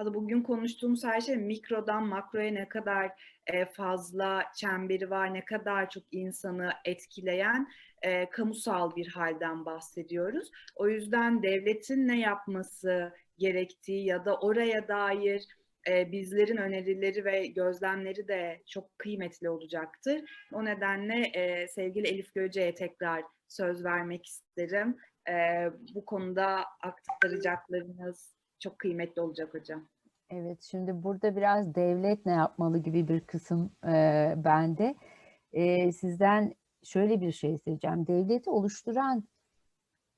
Aslında bugün konuştuğumuz her şey mikrodan makroya ne kadar e, fazla çemberi var, ne kadar çok insanı etkileyen e, kamusal bir halden bahsediyoruz. O yüzden devletin ne yapması gerektiği ya da oraya dair e, bizlerin önerileri ve gözlemleri de çok kıymetli olacaktır. O nedenle e, sevgili Elif Göce'ye tekrar söz vermek isterim. E, bu konuda aktaracaklarınız çok kıymetli olacak hocam. Evet, şimdi burada biraz devlet ne yapmalı gibi bir kısım e, bende. E, sizden şöyle bir şey isteyeceğim. Devleti oluşturan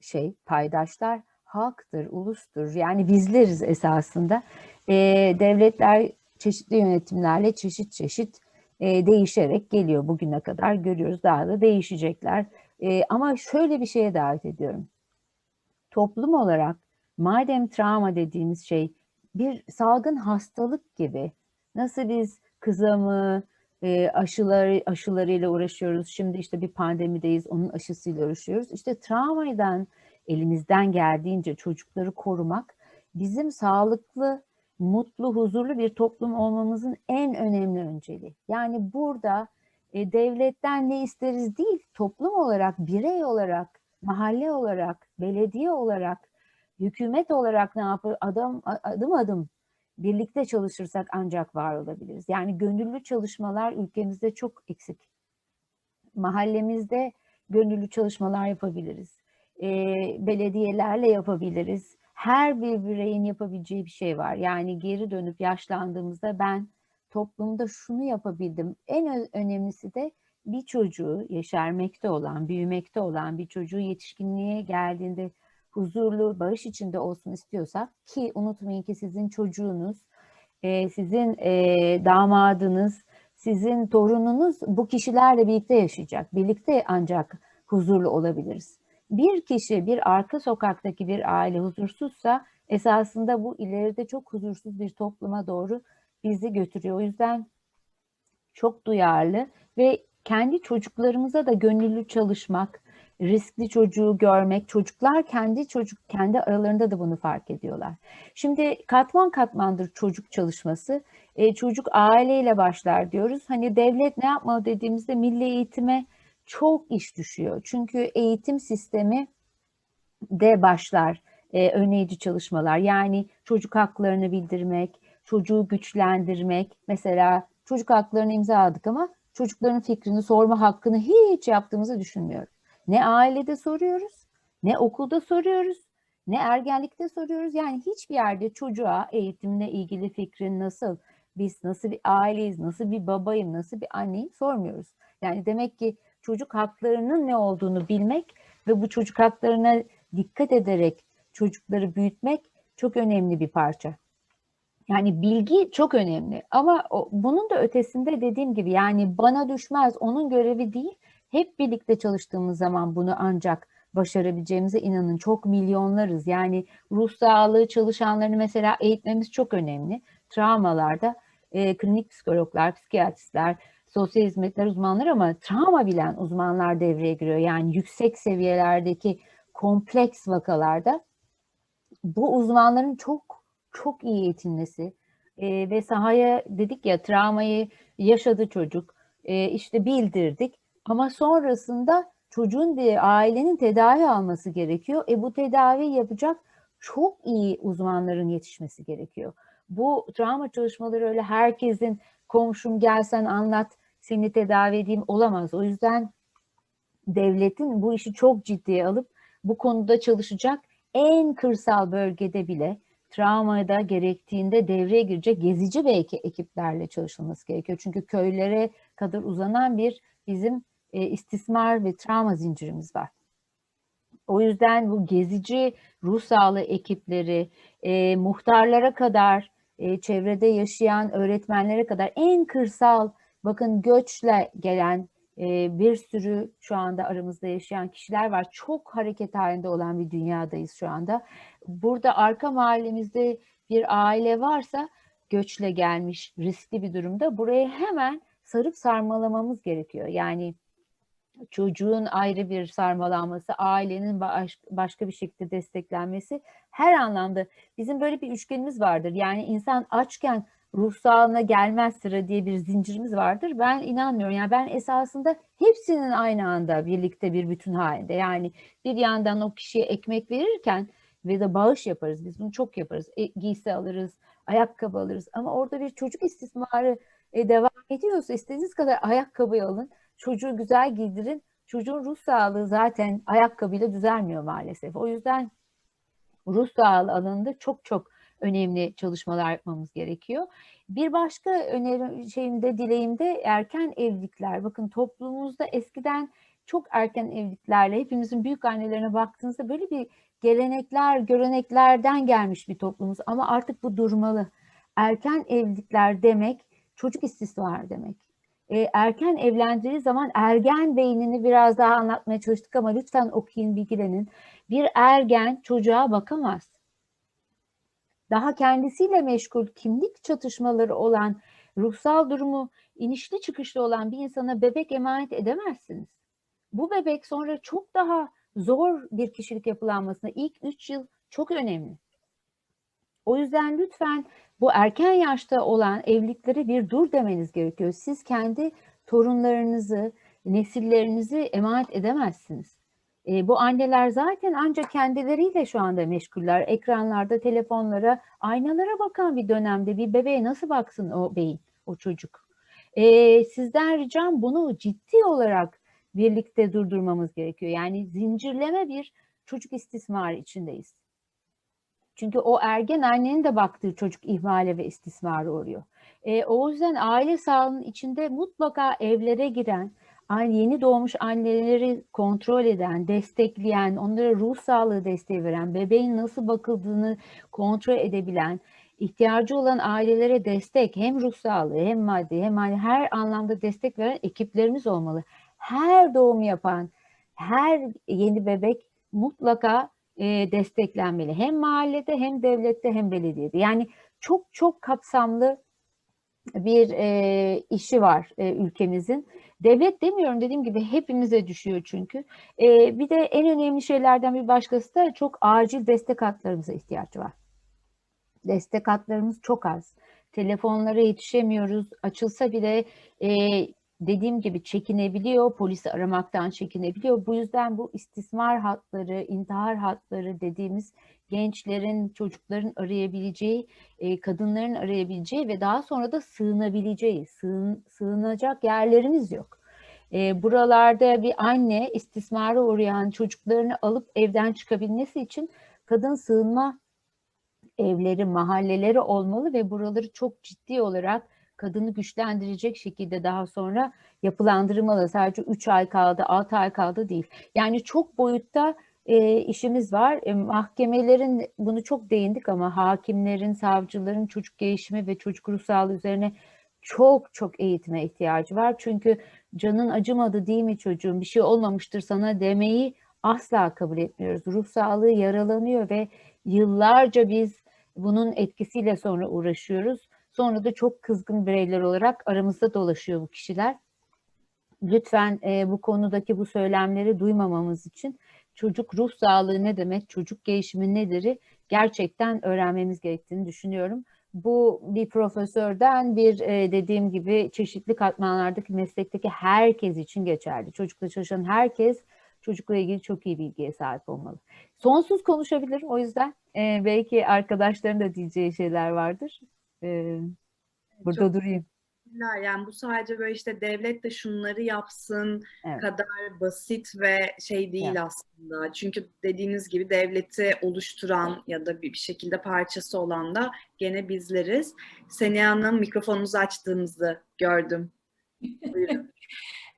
şey, paydaşlar halktır, ulustur. Yani bizleriz esasında. E, devletler çeşitli yönetimlerle çeşit çeşit e, değişerek geliyor bugüne kadar görüyoruz. Daha da değişecekler. E, ama şöyle bir şeye davet ediyorum. Toplum olarak madem travma dediğimiz şey bir salgın hastalık gibi nasıl biz kızamı e, aşıları aşılarıyla uğraşıyoruz. Şimdi işte bir pandemideyiz. Onun aşısıyla uğraşıyoruz. İşte travmadan elimizden geldiğince çocukları korumak bizim sağlıklı, mutlu, huzurlu bir toplum olmamızın en önemli önceliği. Yani burada e, devletten ne isteriz değil, toplum olarak, birey olarak, mahalle olarak, belediye olarak hükümet olarak ne yapar? Adam adım adım birlikte çalışırsak ancak var olabiliriz. Yani gönüllü çalışmalar ülkemizde çok eksik. Mahallemizde gönüllü çalışmalar yapabiliriz. E, belediyelerle yapabiliriz. Her bir bireyin yapabileceği bir şey var. Yani geri dönüp yaşlandığımızda ben toplumda şunu yapabildim. En önemlisi de bir çocuğu yeşermekte olan, büyümekte olan bir çocuğu yetişkinliğe geldiğinde huzurlu, barış içinde olsun istiyorsak ki unutmayın ki sizin çocuğunuz, e, sizin e, damadınız, sizin torununuz bu kişilerle birlikte yaşayacak. Birlikte ancak huzurlu olabiliriz. Bir kişi, bir arka sokaktaki bir aile huzursuzsa esasında bu ileride çok huzursuz bir topluma doğru bizi götürüyor. O yüzden çok duyarlı ve kendi çocuklarımıza da gönüllü çalışmak, riskli çocuğu görmek, çocuklar kendi çocuk kendi aralarında da bunu fark ediyorlar. Şimdi katman katmandır çocuk çalışması. E, çocuk aileyle başlar diyoruz. Hani devlet ne yapmalı dediğimizde milli eğitime çok iş düşüyor. Çünkü eğitim sistemi de başlar e, önleyici çalışmalar. Yani çocuk haklarını bildirmek, çocuğu güçlendirmek. Mesela çocuk haklarını imzaladık ama çocukların fikrini sorma hakkını hiç yaptığımızı düşünmüyorum. Ne ailede soruyoruz, ne okulda soruyoruz, ne ergenlikte soruyoruz. Yani hiçbir yerde çocuğa eğitimle ilgili fikrin nasıl, biz nasıl bir aileyiz, nasıl bir babayım, nasıl bir anneyim sormuyoruz. Yani demek ki çocuk haklarının ne olduğunu bilmek ve bu çocuk haklarına dikkat ederek çocukları büyütmek çok önemli bir parça. Yani bilgi çok önemli ama bunun da ötesinde dediğim gibi yani bana düşmez onun görevi değil hep birlikte çalıştığımız zaman bunu ancak başarabileceğimize inanın. Çok milyonlarız. Yani ruh sağlığı çalışanlarını mesela eğitmemiz çok önemli. Travmalarda e, klinik psikologlar, psikiyatristler, sosyal hizmetler uzmanları ama travma bilen uzmanlar devreye giriyor. Yani yüksek seviyelerdeki kompleks vakalarda bu uzmanların çok çok iyi eğitilmesi e, ve sahaya dedik ya travmayı yaşadı çocuk e, işte bildirdik ama sonrasında çocuğun ve ailenin tedavi alması gerekiyor. E bu tedavi yapacak çok iyi uzmanların yetişmesi gerekiyor. Bu travma çalışmaları öyle herkesin komşum gelsen anlat seni tedavi edeyim olamaz. O yüzden devletin bu işi çok ciddiye alıp bu konuda çalışacak en kırsal bölgede bile travmada gerektiğinde devreye girecek gezici belki ekiplerle çalışılması gerekiyor. Çünkü köylere kadar uzanan bir bizim e, istismar ve travma zincirimiz var. O yüzden bu gezici ruh sağlığı ekipleri, e, muhtarlara kadar, e, çevrede yaşayan öğretmenlere kadar en kırsal, bakın göçle gelen e, bir sürü şu anda aramızda yaşayan kişiler var. Çok hareket halinde olan bir dünyadayız şu anda. Burada arka mahallemizde bir aile varsa göçle gelmiş riskli bir durumda buraya hemen sarıp sarmalamamız gerekiyor. Yani çocuğun ayrı bir sarmalanması, ailenin baş, başka bir şekilde desteklenmesi her anlamda bizim böyle bir üçgenimiz vardır. Yani insan açken ruh sağlığına gelmez sıra diye bir zincirimiz vardır. Ben inanmıyorum. Yani ben esasında hepsinin aynı anda birlikte bir bütün halinde. Yani bir yandan o kişiye ekmek verirken ve de bağış yaparız. Biz bunu çok yaparız. E, giysi alırız, ayakkabı alırız. Ama orada bir çocuk istismarı e, devam ediyorsa istediğiniz kadar ayakkabı alın. Çocuğu güzel giydirin. Çocuğun ruh sağlığı zaten ayakkabıyla düzelmiyor maalesef. O yüzden ruh sağlığı alanında çok çok önemli çalışmalar yapmamız gerekiyor. Bir başka öneri şeyimde dileğimde erken evlilikler. Bakın toplumumuzda eskiden çok erken evliliklerle hepimizin büyük annelerine baktığınızda böyle bir gelenekler, göreneklerden gelmiş bir toplumuz ama artık bu durmalı. Erken evlilikler demek çocuk istismar demek. E, erken evlendiği zaman ergen beynini biraz daha anlatmaya çalıştık ama lütfen okuyun, bilgilenin. Bir ergen çocuğa bakamaz daha kendisiyle meşgul kimlik çatışmaları olan, ruhsal durumu inişli çıkışlı olan bir insana bebek emanet edemezsiniz. Bu bebek sonra çok daha zor bir kişilik yapılanmasına ilk 3 yıl çok önemli. O yüzden lütfen bu erken yaşta olan evliliklere bir dur demeniz gerekiyor. Siz kendi torunlarınızı, nesillerinizi emanet edemezsiniz. E, bu anneler zaten ancak kendileriyle şu anda meşguller. Ekranlarda, telefonlara, aynalara bakan bir dönemde bir bebeğe nasıl baksın o beyin, o çocuk? E, sizden ricam bunu ciddi olarak birlikte durdurmamız gerekiyor. Yani zincirleme bir çocuk istismarı içindeyiz. Çünkü o ergen annenin de baktığı çocuk ihmale ve istismara uğruyor. E, o yüzden aile sağlığının içinde mutlaka evlere giren, yeni doğmuş anneleri kontrol eden, destekleyen, onlara ruh sağlığı desteği veren, bebeğin nasıl bakıldığını kontrol edebilen, ihtiyacı olan ailelere destek, hem ruh sağlığı hem maddi hem hani her anlamda destek veren ekiplerimiz olmalı. Her doğum yapan, her yeni bebek mutlaka e, desteklenmeli. Hem mahallede hem devlette hem belediyede. Yani çok çok kapsamlı bir e, işi var e, ülkemizin. Devlet demiyorum dediğim gibi hepimize düşüyor çünkü. E, bir de en önemli şeylerden bir başkası da çok acil destek hatlarımıza ihtiyaç var. Destek hatlarımız çok az. Telefonlara yetişemiyoruz. Açılsa bile e, dediğim gibi çekinebiliyor, polisi aramaktan çekinebiliyor. Bu yüzden bu istismar hatları, intihar hatları dediğimiz gençlerin, çocukların arayabileceği, e, kadınların arayabileceği ve daha sonra da sığınabileceği, sığın, sığınacak yerlerimiz yok. E, buralarda bir anne istismara uğrayan çocuklarını alıp evden çıkabilmesi için kadın sığınma evleri, mahalleleri olmalı ve buraları çok ciddi olarak kadını güçlendirecek şekilde daha sonra yapılandırmalı. Sadece 3 ay kaldı, 6 ay kaldı değil. Yani çok boyutta e, işimiz var. E, mahkemelerin bunu çok değindik ama hakimlerin, savcıların çocuk gelişimi ve çocuk ruh sağlığı üzerine çok çok eğitime ihtiyacı var. Çünkü canın acımadı değil mi çocuğum bir şey olmamıştır sana demeyi asla kabul etmiyoruz. Ruh sağlığı yaralanıyor ve yıllarca biz bunun etkisiyle sonra uğraşıyoruz. Sonra da çok kızgın bireyler olarak aramızda dolaşıyor bu kişiler. Lütfen e, bu konudaki bu söylemleri duymamamız için çocuk ruh sağlığı ne demek, çocuk gelişimi nedir'i gerçekten öğrenmemiz gerektiğini düşünüyorum. Bu bir profesörden bir e, dediğim gibi çeşitli katmanlardaki meslekteki herkes için geçerli. Çocukla çalışan herkes çocukla ilgili çok iyi bilgiye sahip olmalı. Sonsuz konuşabilirim o yüzden e, belki arkadaşların da diyeceği şeyler vardır. E, burada çok durayım. Yani bu sadece böyle işte devlet de şunları yapsın evet. kadar basit ve şey değil evet. aslında. Çünkü dediğiniz gibi devleti oluşturan ya da bir şekilde parçası olan da gene bizleriz. Seniha Hanım mikrofonunuzu açtığınızı gördüm. Buyurun.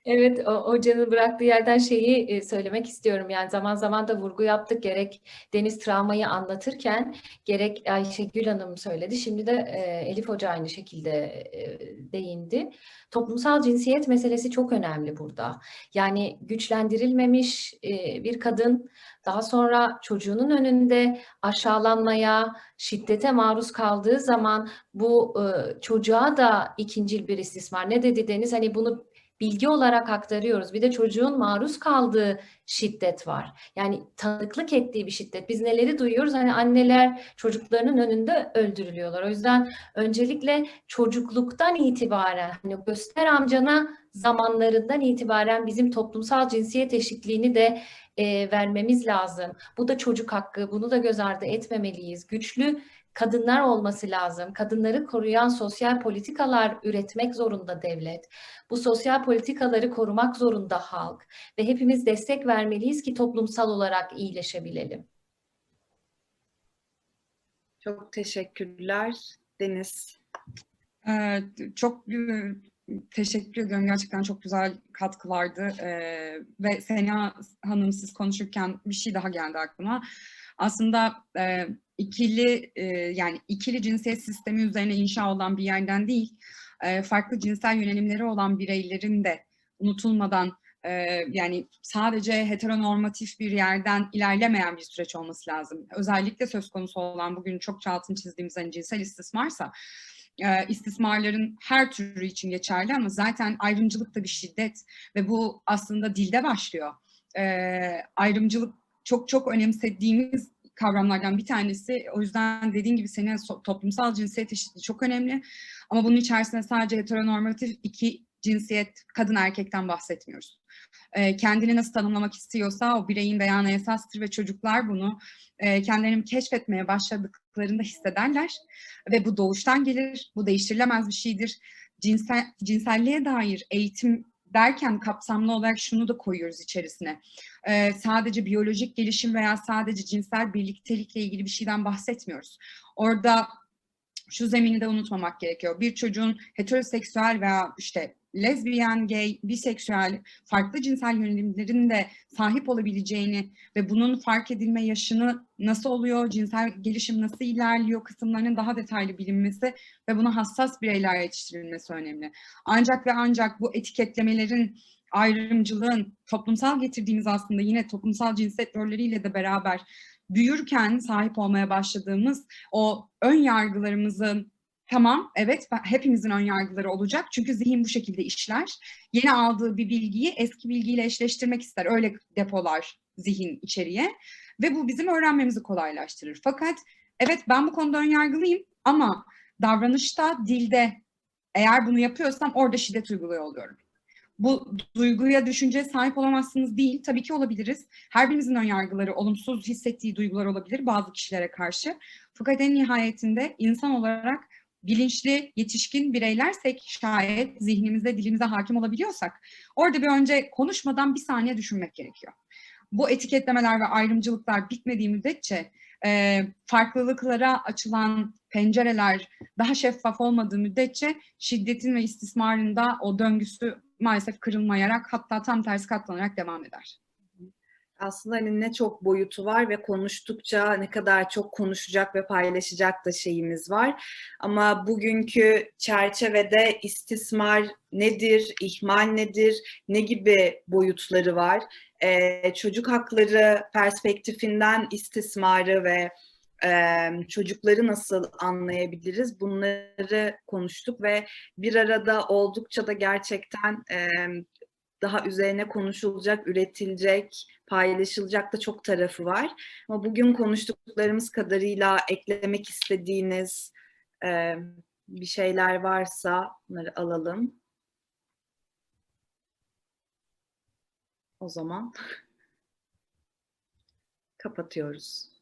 Evet, o, hocanın bıraktığı yerden şeyi e, söylemek istiyorum. Yani zaman zaman da vurgu yaptık. Gerek Deniz travmayı anlatırken, gerek Ayşegül Hanım söyledi. Şimdi de e, Elif Hoca aynı şekilde e, değindi. Toplumsal cinsiyet meselesi çok önemli burada. Yani güçlendirilmemiş e, bir kadın daha sonra çocuğunun önünde aşağılanmaya, şiddete maruz kaldığı zaman bu e, çocuğa da ikincil bir istismar. Ne dedi Deniz? Hani bunu bilgi olarak aktarıyoruz. Bir de çocuğun maruz kaldığı şiddet var. Yani tanıklık ettiği bir şiddet. Biz neleri duyuyoruz? Hani anneler çocuklarının önünde öldürülüyorlar. O yüzden öncelikle çocukluktan itibaren hani göster amcana zamanlarından itibaren bizim toplumsal cinsiyet eşitliğini de e, vermemiz lazım. Bu da çocuk hakkı. Bunu da göz ardı etmemeliyiz. Güçlü kadınlar olması lazım. Kadınları koruyan sosyal politikalar üretmek zorunda devlet. Bu sosyal politikaları korumak zorunda halk ve hepimiz destek vermeliyiz ki toplumsal olarak iyileşebilelim. Çok teşekkürler. Deniz. Ee, çok teşekkür ediyorum. Gerçekten çok güzel katkılardı. Ee, ve Sena Hanım siz konuşurken bir şey daha geldi aklıma. Aslında e, ikili e, yani ikili cinsiyet sistemi üzerine inşa olan bir yerden değil, e, farklı cinsel yönelimleri olan bireylerin de unutulmadan e, yani sadece heteronormatif bir yerden ilerlemeyen bir süreç olması lazım. Özellikle söz konusu olan bugün çok altını çizdiğimiz hani cinsel istismarsa e, istismarların her türü için geçerli ama zaten ayrımcılık da bir şiddet ve bu aslında dilde başlıyor. Ayrımcılık çok çok önemsediğimiz kavramlardan bir tanesi. O yüzden dediğin gibi senin toplumsal cinsiyet eşitliği çok önemli. Ama bunun içerisinde sadece heteronormatif iki cinsiyet kadın erkekten bahsetmiyoruz. E, kendini nasıl tanımlamak istiyorsa o bireyin beyanı esastır ve çocuklar bunu e, kendilerini keşfetmeye başladıklarında hissederler ve bu doğuştan gelir, bu değiştirilemez bir şeydir. Cinsel, cinselliğe dair eğitim derken kapsamlı olarak şunu da koyuyoruz içerisine. Ee, sadece biyolojik gelişim veya sadece cinsel birliktelikle ilgili bir şeyden bahsetmiyoruz. Orada şu zemini de unutmamak gerekiyor. Bir çocuğun heteroseksüel veya işte lezbiyen, gay, biseksüel, farklı cinsel yönelimlerin de sahip olabileceğini ve bunun fark edilme yaşını nasıl oluyor, cinsel gelişim nasıl ilerliyor kısımlarının daha detaylı bilinmesi ve buna hassas bireyler yetiştirilmesi önemli. Ancak ve ancak bu etiketlemelerin, ayrımcılığın, toplumsal getirdiğimiz aslında yine toplumsal cinsiyet rolleriyle de beraber büyürken sahip olmaya başladığımız o ön yargılarımızın Tamam, evet hepimizin ön yargıları olacak çünkü zihin bu şekilde işler. Yeni aldığı bir bilgiyi eski bilgiyle eşleştirmek ister, öyle depolar zihin içeriye ve bu bizim öğrenmemizi kolaylaştırır. Fakat evet ben bu konuda ön yargılıyım ama davranışta, dilde eğer bunu yapıyorsam orada şiddet uyguluyor oluyorum. Bu duyguya, düşünceye sahip olamazsınız değil. Tabii ki olabiliriz. Her birimizin ön yargıları, olumsuz hissettiği duygular olabilir bazı kişilere karşı. Fakat en nihayetinde insan olarak bilinçli, yetişkin bireylersek şayet zihnimize, dilimize hakim olabiliyorsak orada bir önce konuşmadan bir saniye düşünmek gerekiyor. Bu etiketlemeler ve ayrımcılıklar bitmediği müddetçe e, farklılıklara açılan pencereler daha şeffaf olmadığı müddetçe şiddetin ve istismarın da o döngüsü maalesef kırılmayarak hatta tam tersi katlanarak devam eder aslında hani ne çok boyutu var ve konuştukça ne kadar çok konuşacak ve paylaşacak da şeyimiz var. Ama bugünkü çerçevede istismar nedir, ihmal nedir, ne gibi boyutları var? Ee, çocuk hakları perspektifinden istismarı ve çocukları nasıl anlayabiliriz? Bunları konuştuk ve bir arada oldukça da gerçekten daha üzerine konuşulacak, üretilecek, paylaşılacak da çok tarafı var. Ama bugün konuştuklarımız kadarıyla eklemek istediğiniz bir şeyler varsa bunları alalım. O zaman kapatıyoruz.